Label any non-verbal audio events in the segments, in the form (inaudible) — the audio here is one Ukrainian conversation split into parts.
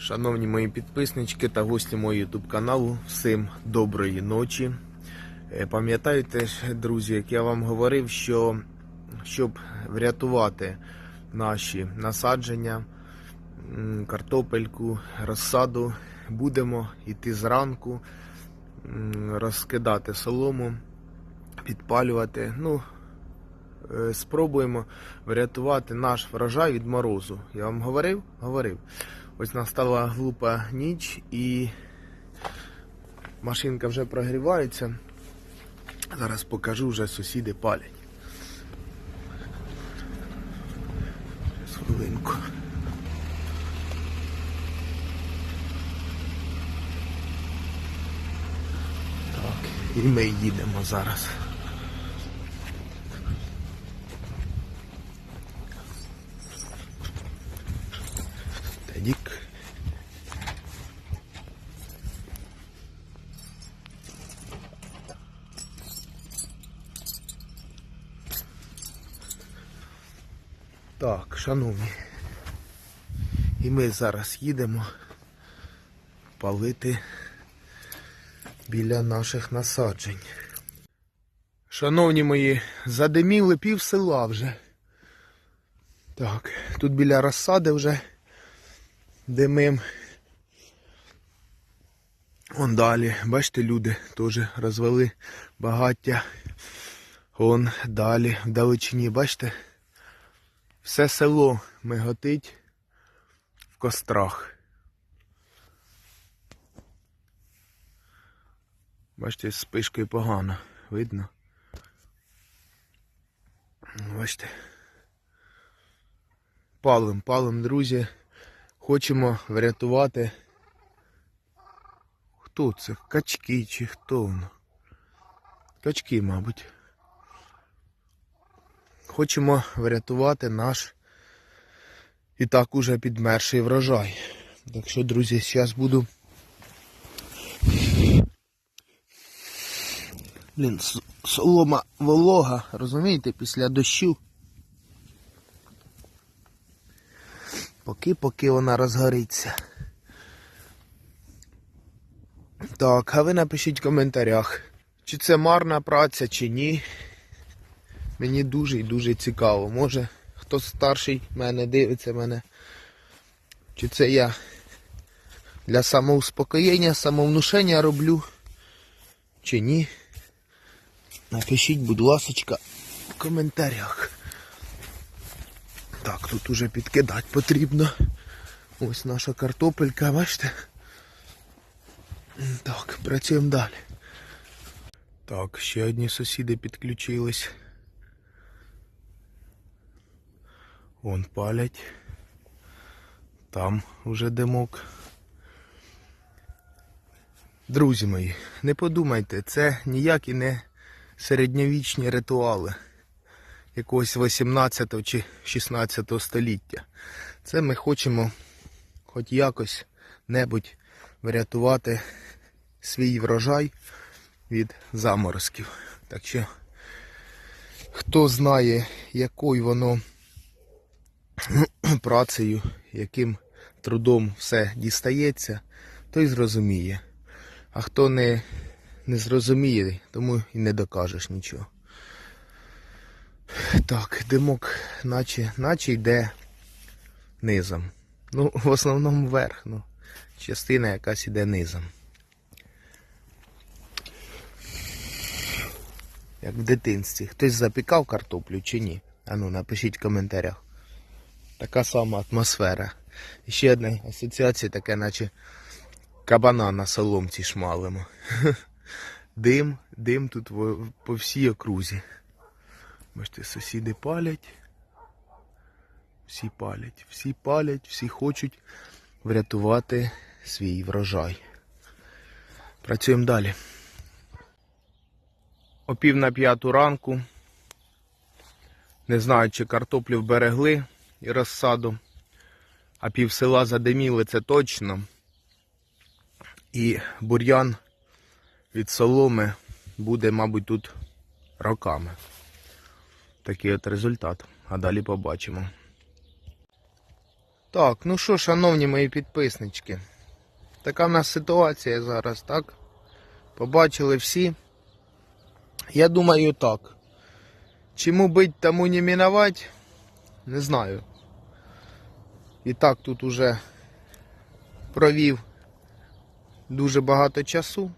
Шановні мої підписнички та гості мого YouTube каналу, всім доброї ночі. Е, Пам'ятаєте, друзі, як я вам говорив, що щоб врятувати наші насадження, картопельку, розсаду, будемо йти зранку, розкидати солому, підпалювати. Ну, е, спробуємо врятувати наш врожай від морозу. Я вам говорив? Говорив. Ось настала глупа ніч і машинка вже прогрівається. Зараз покажу, вже сусіди палять. Хвилинку. Так, і ми їдемо зараз. Так, шановні. І ми зараз їдемо палити біля наших насаджень. Шановні мої, задиміли пів села вже. Так, тут біля розсади вже димим. Он далі, бачите, люди теж розвели багаття. Он далі, в далечині, бачите? Все село миготить в кострах. Бачите, з спишкою погано. Видно? Бачите. Палим, палим, друзі. Хочемо врятувати. Хто це? Качки чи хто воно? Качки, мабуть. Хочемо врятувати наш і так уже підмерший врожай. Так що, друзі, зараз буду. Блін, солома волога, розумієте, після дощу. Поки поки вона розгориться. Так, а ви напишіть в коментарях, чи це марна праця, чи ні. Мені дуже і дуже цікаво. Може хто старший мене дивиться мене. Чи це я для самоуспокоєння, самовнушення роблю, чи ні. Напишіть, будь ласочка, в коментарях. Так, тут уже підкидати потрібно. Ось наша картопелька, бачите? Так, працюємо далі. Так, ще одні сусіди підключились. Вон палять. Там уже димок. Друзі мої, не подумайте, це ніякі не середньовічні ритуали якогось 18 чи 16 століття. Це ми хочемо хоч якось небудь врятувати свій врожай від заморозків. Так що, хто знає, якою воно (clears throat) працею, яким трудом все дістається, той зрозуміє. А хто не, не зрозуміє, тому і не докажеш нічого. Так, димок наче, наче йде низом. Ну, в основному вверх, ну, частина якась іде низом. Як в дитинстві. Хтось запікав картоплю чи ні? Ану, напишіть в коментарях. Така сама атмосфера. І ще одна асоціація таке, наче кабана на соломці шмалимо. (laughs) Дим, дим тут по всій окрузі. Бачите, сусіди палять. Всі палять, всі палять, всі хочуть врятувати свій врожай. Працюємо далі. О пів на п'яту ранку. Не знаю, чи картоплю вберегли і розсаду, а пів села задиміли, це точно. І бур'ян від соломи буде, мабуть, тут роками. Такий от результат. А далі побачимо. Так, ну що, шановні мої підписнички, така в нас ситуація зараз, так? Побачили всі. Я думаю так. Чому бить, тому не мінувати, не знаю. І так тут уже провів дуже багато часу.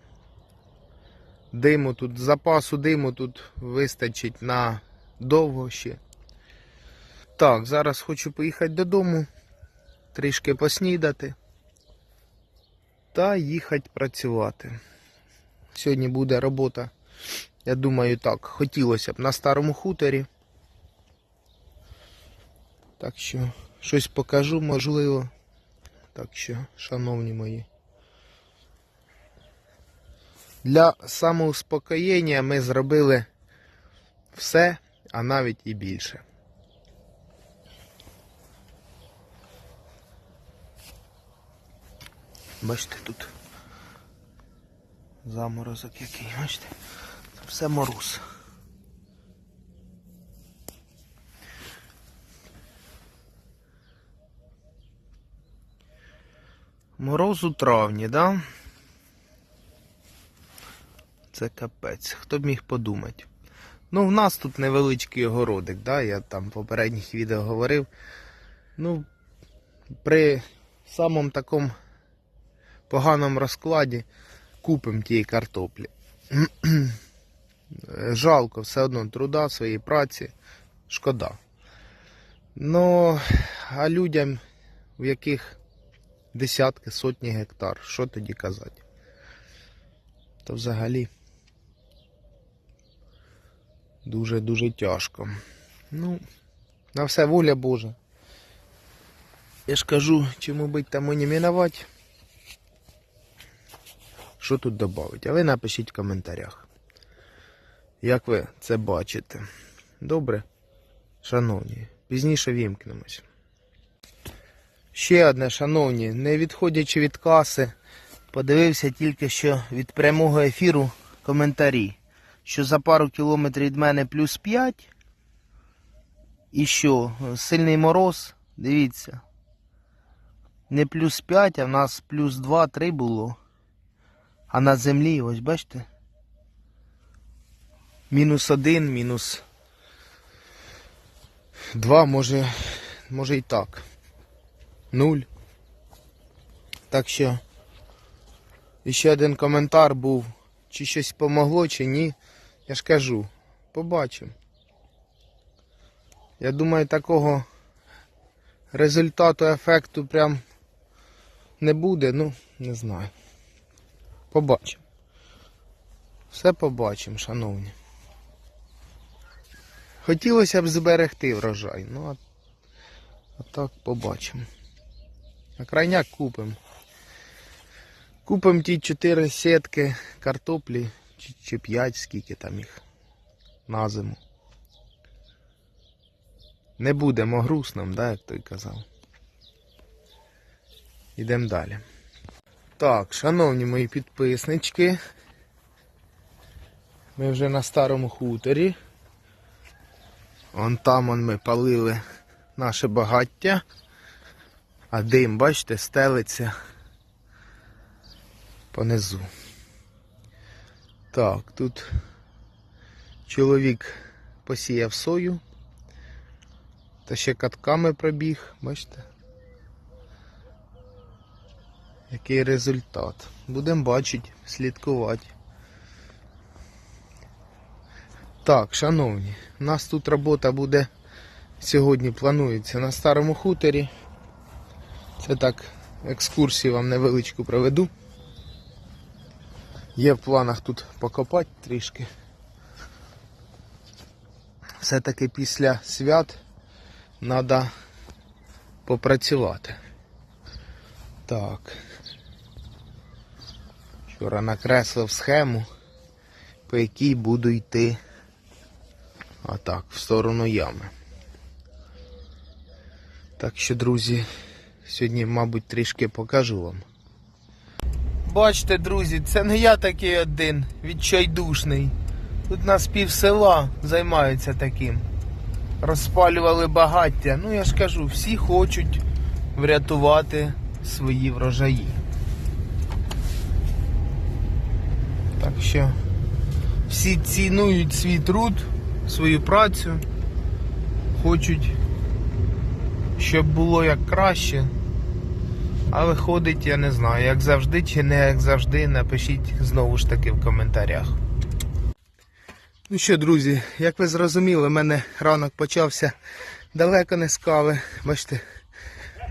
Диму тут, запасу диму тут вистачить на довго ще. Так, зараз хочу поїхати додому, трішки поснідати та їхати працювати. Сьогодні буде робота, я думаю, так, хотілося б на старому хуторі. Так що щось покажу, можливо. Так що, шановні мої. Для самоуспокоєння ми зробили все, а навіть і більше. Бачите, тут заморозок який, бачите? Це все мороз. Мороз у травні, да? Це капець. Хто б міг подумати? Ну, в нас тут невеличкий огородик, да? я там в попередніх відео говорив. Ну, при самому такому поганому розкладі купимо тієї картоплі. (clears throat) Жалко, все одно труда своєї праці, шкода. Ну, а людям, в яких десятки, сотні гектар, що тоді казати? То взагалі дуже-дуже тяжко. Ну, на все воля Божа. Я ж кажу, чому бить тому не мінувати. Що тут додати? А ви напишіть в коментарях. Як ви це бачите? Добре? Шановні, пізніше вімкнемось. Ще одне, шановні, не відходячи від каси, подивився тільки що від прямого ефіру коментарі, що за пару кілометрів від мене плюс 5. І що, сильний мороз, дивіться. Не плюс 5, а в нас плюс 2-3 було. А на землі, ось бачите? Мінус 1, мінус 2, може, може і так. Нуль. Так що ще один коментар був, чи щось помогло, чи ні. Я ж кажу, побачимо. Я думаю, такого результату, ефекту прям не буде, ну, не знаю. Побачимо. Все побачимо, шановні. Хотілося б зберегти врожай, ну а, а так побачимо. На крайняк купимо. Купимо ті 4 сітки картоплі чи, чи 5, скільки там їх на зиму. Не будемо грустним, да, як той казав. Йдемо далі. Так, шановні мої підписнички. Ми вже на старому хуторі. Вон там вон ми палили наше багаття. А дим, бачите, стелиться понизу. Так, тут чоловік посіяв сою. Та ще катками пробіг, бачите? Який результат? Будемо бачити, слідкувати. Так, шановні, у нас тут робота буде сьогодні планується на старому хуторі. Це так, екскурсію вам невеличку проведу. Є в планах тут покопати трішки. Все-таки після свят треба попрацювати. Так. Вчора накреслив схему, по якій буду йти отак, в сторону ями. Так що, друзі, сьогодні, мабуть, трішки покажу вам. Бачите, друзі, це не я такий один відчайдушний. Тут нас пів села займаються таким. Розпалювали багаття. Ну я ж кажу, всі хочуть врятувати свої врожаї. Так що всі цінують свій труд, свою працю, хочуть, щоб було як краще. А виходить, я не знаю, як завжди чи не як завжди, напишіть знову ж таки в коментарях. Ну що, друзі, як ви зрозуміли, в мене ранок почався далеко не з кави. Бачите,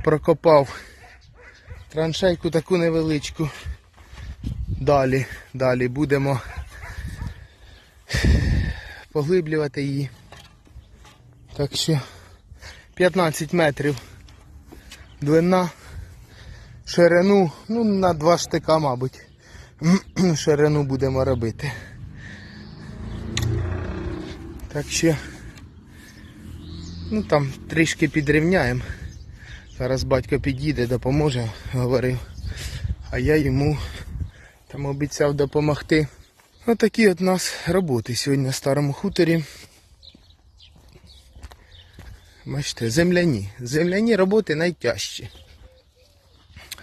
прокопав траншейку таку невеличку. Далі, далі будемо поглиблювати її. Так що 15 метрів длина, ширину, ну на два штика, мабуть. (clears throat) Ширину будемо робити. Так що, ну там трішки підрівняємо. Зараз батько підійде, допоможе, говорив. А я йому там обіцяв допомогти. Отакі от у нас роботи сьогодні на старому хуторі. Бачите, земляні. Земляні роботи найтяжчі.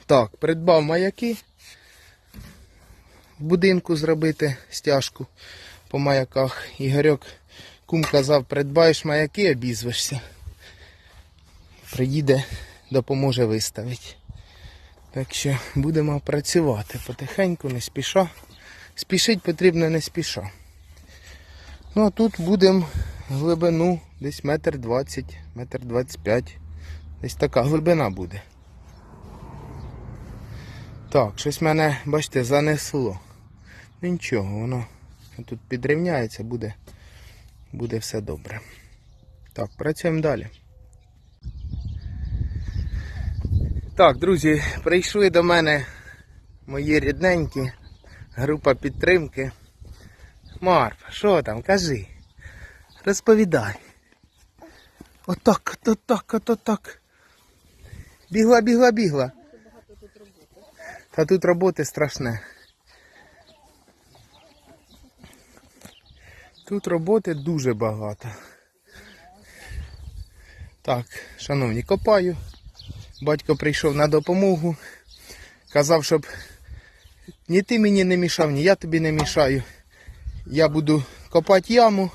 Так, придбав маяки. В будинку зробити стяжку по маяках. Ігорьок кум казав, придбаєш маяки, обізвишся. Приїде, допоможе виставити. Так що будемо працювати потихеньку, не спіша. Спішить потрібно не спіша. Ну а тут будемо глибину десь метр двадцять, метр двадцять п'ять. Десь така глибина буде. Так, щось мене, бачите, занесло. Ну нічого, воно тут підрівняється, буде, буде все добре. Так, працюємо далі. Так, друзі, прийшли до мене мої рідненькі, група підтримки. Марф, що там, кажи. Розповідай. Отак, от так, от от так. Бігла, бігла, бігла. Та тут роботи страшне. Тут роботи дуже багато. Так, шановні, копаю. Батько прийшов на допомогу. Казав, щоб ні ти мені не мішав, ні я тобі не мішаю. Я буду копати яму,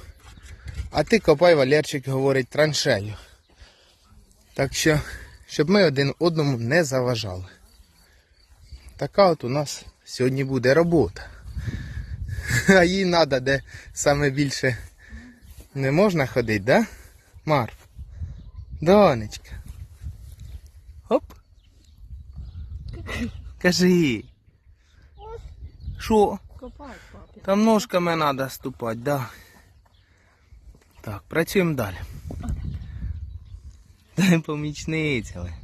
а ти копай, Валерчик говорить, траншею. Так що, щоб ми один одному не заважали. Така от у нас сьогодні буде робота. (laughs) А їй треба, де саме більше не можна ходити, да? Марф? Донечка. Оп. Кажи. Що? Там ножками треба ступати, да. Так, працюємо далі. Дай помічницями.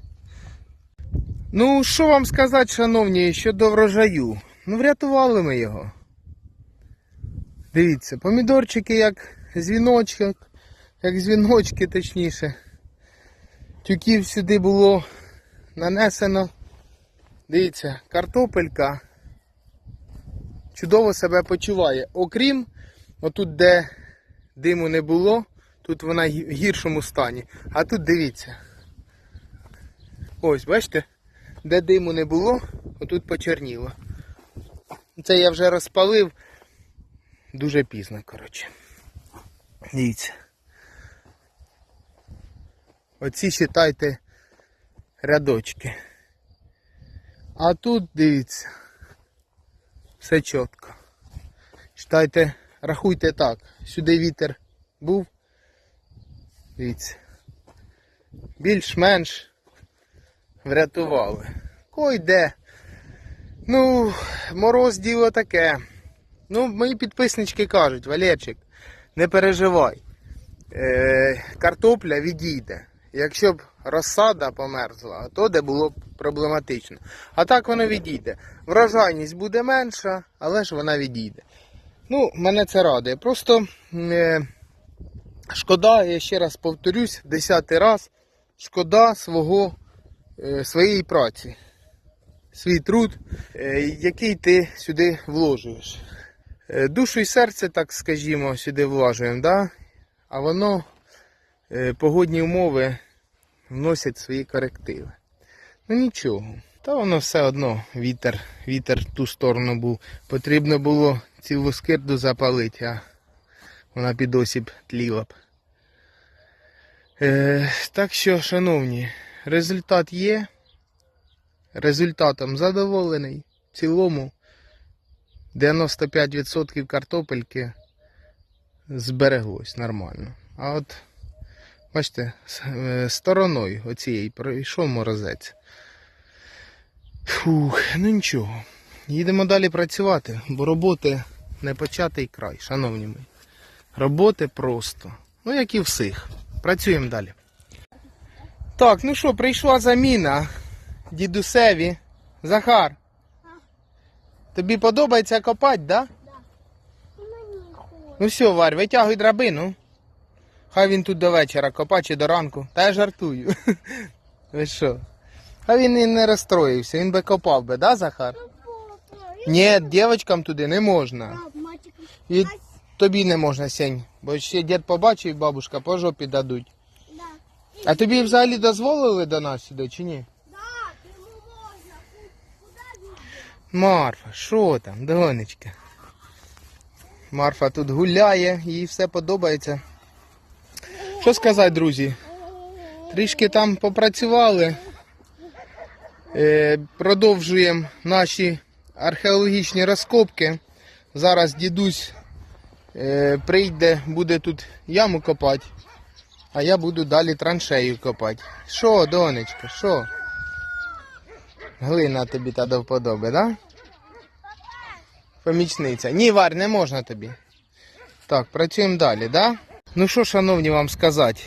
Ну, що вам сказати, шановні, щодо врожаю? Ну, врятували ми його. Дивіться, помідорчики як дзвіночки, як дзвіночки точніше. Тюків сюди було нанесено. Дивіться, картопелька чудово себе почуває. Окрім, отут, де диму не було, тут вона в гіршому стані. А тут дивіться. Ось, бачите, де диму не було, отут почерніло. Це я вже розпалив дуже пізно, коротше. Дивіться. Оці считайте рядочки. А тут дивіться. Все чітко. Читайте, рахуйте так. Сюди вітер був. Дивіться. Більш-менш врятували. Кой де. Ну, мороз діло таке. Ну, мої підписнички кажуть, Валерчик, не переживай. Е, картопля відійде. Якщо б розсада померзла, то де було б проблематично. А так воно відійде. Врожайність буде менша, але ж вона відійде. Ну, мене це радує. Просто е, шкода, я ще раз повторюсь, десятий раз, шкода свого, е, своєї праці, свій труд, е, який ти сюди вложуєш. Е, душу і серце, так скажімо, сюди влажуємо, да? а воно, погодні умови вносять свої корективи. Ну нічого. Та воно все одно вітер, вітер ту сторону був. Потрібно було цілу скирду запалити, а вона під осіб тліла б. Е, так що, шановні, результат є. Результатом задоволений. В цілому 95% картопельки збереглось нормально. А от, бачите, е, стороною оцієї пройшов морозець. Фух, ну нічого. Їдемо далі працювати, бо роботи не початий край, шановні мої. Роботи просто. Ну, як і всіх. Працюємо далі. Так, ну що, прийшла заміна дідусеві. Захар. Тобі подобається копати, да? Ну все, Варь, витягуй драбину. Хай він тут до вечора копа чи до ранку. Та я жартую. (laughs) Ви що? А він і не розстроївся, він би копав би, да, Захар? Ні, дівчатам туди не можна. І тобі не можна, Сень. Бо ще дід побачив, і бабушка по жопі дадуть. А тобі взагалі дозволили до нас сюди чи ні? Марфа, що там, донечка? Марфа тут гуляє, їй все подобається. Що сказати, друзі? Трішки там попрацювали. Е, продовжуємо наші археологічні розкопки. Зараз дідусь е, прийде, буде тут яму копати, а я буду далі траншею копати. Що, донечка, що? Глина тобі та до вподоби, да? Помічниця. Ні, Варь, не можна тобі. Так, працюємо далі, да? Ну що, шановні, вам сказати?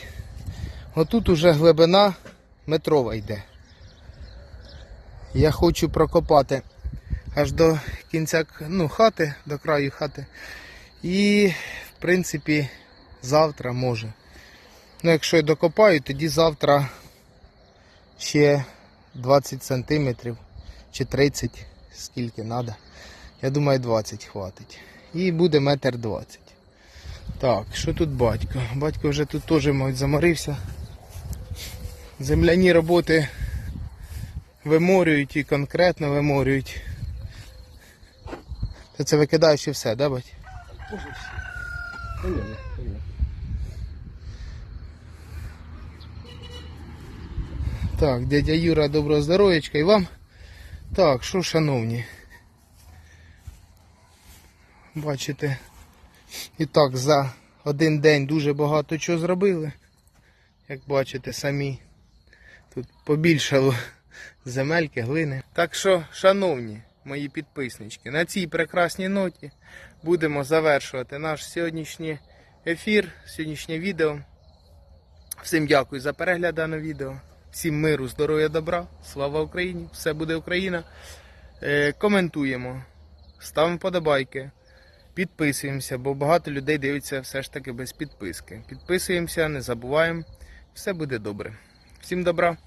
Отут уже глибина метрова йде. Я хочу прокопати аж до кінця ну, хати, до краю хати. І, в принципі, завтра може. Ну, якщо я докопаю, тоді завтра ще 20 сантиметрів чи 30, скільки треба. Я думаю, 20 хватить. І буде метр 20. Так, що тут батько? Батько вже тут теж, мабуть, заморився. Земляні роботи виморюють і конкретно виморюють. Ти це викидаєш і все, да, бать? Так, дядя Юра, доброго здоров'ячка і вам. Так, що, шановні. Бачите, і так за один день дуже багато чого зробили. Як бачите самі. Тут побільшало земельки, глини. Так що, шановні мої підписнички, на цій прекрасній ноті будемо завершувати наш сьогоднішній ефір, сьогоднішнє відео. Всім дякую за перегляд даного відео. Всім миру, здоров'я, добра. Слава Україні! Все буде Україна. Е, коментуємо, ставимо подобайки, підписуємося, бо багато людей дивиться все ж таки без підписки. Підписуємося, не забуваємо. Все буде добре. Всім добра!